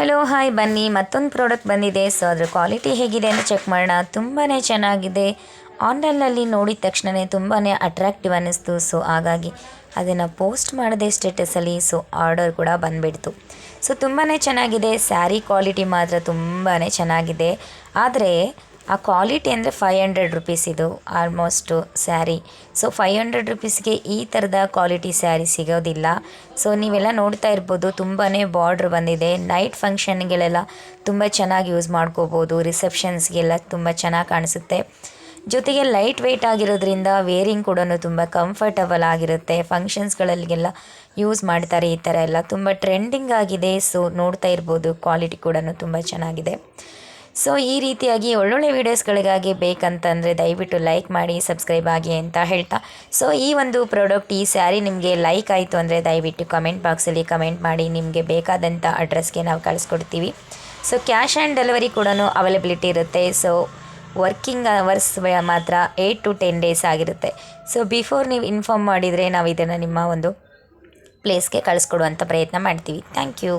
Hello hi ಬನ್ನಿ. ಮತ್ತೊಂದು product ಬಂದಿದೆ. ಸೊ ಅದ್ರ ಕ್ವಾಲಿಟಿ ಹೇಗಿದೆ ಅಂತ ಚೆಕ್ ಮಾಡೋಣ. ತುಂಬಾ ಚೆನ್ನಾಗಿದೆ. ಆನ್ಲೈನ್ನಲ್ಲಿ ನೋಡಿದ ತಕ್ಷಣವೇ ತುಂಬಾ ಅಟ್ರಾಕ್ಟಿವ್ ಅನ್ನಿಸ್ತು. ಸೊ ಹಾಗಾಗಿ ಅದನ್ನು ಪೋಸ್ಟ್ ಮಾಡಿದೆ ಸ್ಟೇಟಸಲ್ಲಿ ಸೊ ಆರ್ಡರ್ ಕೂಡ ಬಂದುಬಿಡ್ತು. ಸೊ ತುಂಬಾ ಚೆನ್ನಾಗಿದೆ. ಸ್ಯಾರಿ ಕ್ವಾಲಿಟಿ ಮಾತ್ರ ತುಂಬಾ ಚೆನ್ನಾಗಿದೆ. ಆದರೆ ಆ ಕ್ವಾಲಿಟಿ ಅಂದರೆ ಫೈವ್ ಹಂಡ್ರೆಡ್ ರುಪೀಸ್ ಇದು almost sari so five hundred ರುಪೀಸ್ಗೆ ಈ ಥರದ ಕ್ವಾಲಿಟಿ ಸ್ಯಾರಿ ಸಿಗೋದಿಲ್ಲ. ಸೊ ನೀವೆಲ್ಲ ನೋಡ್ತಾ ಇರ್ಬೋದು ತುಂಬಾ ಬಾರ್ಡ್ರ್ ಬಂದಿದೆ. ನೈಟ್ ಫಂಕ್ಷನ್ಗಳೆಲ್ಲ ತುಂಬ ಚೆನ್ನಾಗಿ ಯೂಸ್ ಮಾಡ್ಕೋಬೋದು. ರಿಸೆಪ್ಷನ್ಸ್ಗೆಲ್ಲ ತುಂಬ ಚೆನ್ನಾಗಿ ಕಾಣಿಸುತ್ತೆ. ಜೊತೆಗೆ ಲೈಟ್ ವೆಯ್ಟ್ ಆಗಿರೋದ್ರಿಂದ ವೇರಿಂಗ್ ಕೂಡ ತುಂಬ ಕಂಫರ್ಟಬಲ್ ಆಗಿರುತ್ತೆ. ಫಂಕ್ಷನ್ಸ್ಗಳಲ್ಲಿಗೆಲ್ಲ ಯೂಸ್ ಮಾಡ್ತಾರೆ ಈ ಥರ ಎಲ್ಲ. ತುಂಬ ಟ್ರೆಂಡಿಂಗ್ ಆಗಿದೆ. ಸೊ ನೋಡ್ತಾ ಇರ್ಬೋದು ಕ್ವಾಲಿಟಿ ಕೂಡ ತುಂಬ ಚೆನ್ನಾಗಿದೆ. ಸೊ, ಈ ರೀತಿಯಾಗಿ ಒಳ್ಳೊಳ್ಳೆ ವೀಡಿಯೋಸ್ಗಳಿಗಾಗಿ ಬೇಕಂತಂದರೆ ದಯವಿಟ್ಟು ಲೈಕ್ ಮಾಡಿ ಸಬ್ಸ್ಕ್ರೈಬ್ ಆಗಿ ಅಂತ ಹೇಳ್ತಾ. ಸೊ, ಈ ಒಂದು ಪ್ರಾಡಕ್ಟ್ ಈ ಸ್ಯಾರಿ ನಿಮಗೆ ಲೈಕ್ ಆಯಿತು ಅಂದರೆ ದಯವಿಟ್ಟು ಕಮೆಂಟ್ ಬಾಕ್ಸಲ್ಲಿ ಕಮೆಂಟ್ ಮಾಡಿ, ನಿಮಗೆ ಬೇಕಾದಂಥ ಅಡ್ರೆಸ್ಗೆ ನಾವು ಕಳಿಸ್ಕೊಡ್ತೀವಿ. ಸೊ ಕ್ಯಾಶ್ ಆ್ಯಂಡ್ ಡೆಲಿವರಿ ಕೂಡ ಅವೈಲಬಿಲಿಟಿ ಇರುತ್ತೆ. ಸೊ ವರ್ಕಿಂಗ್ ಅವರ್ಸ್ ಮಾತ್ರ ಏಯ್ಟ್ ಟು ಟೆನ್ ಡೇಸ್ ಆಗಿರುತ್ತೆ. ಸೊ ಬಿಫೋರ್ ನೀವು ಇನ್ಫಾರ್ಮ್ ಮಾಡಿದರೆ ನಾವು ಇದನ್ನು ನಿಮ್ಮ ಒಂದು ಪ್ಲೇಸ್ಗೆ ಕಳಿಸ್ಕೊಡುವಂಥ ಪ್ರಯತ್ನ ಮಾಡ್ತೀವಿ. Thank you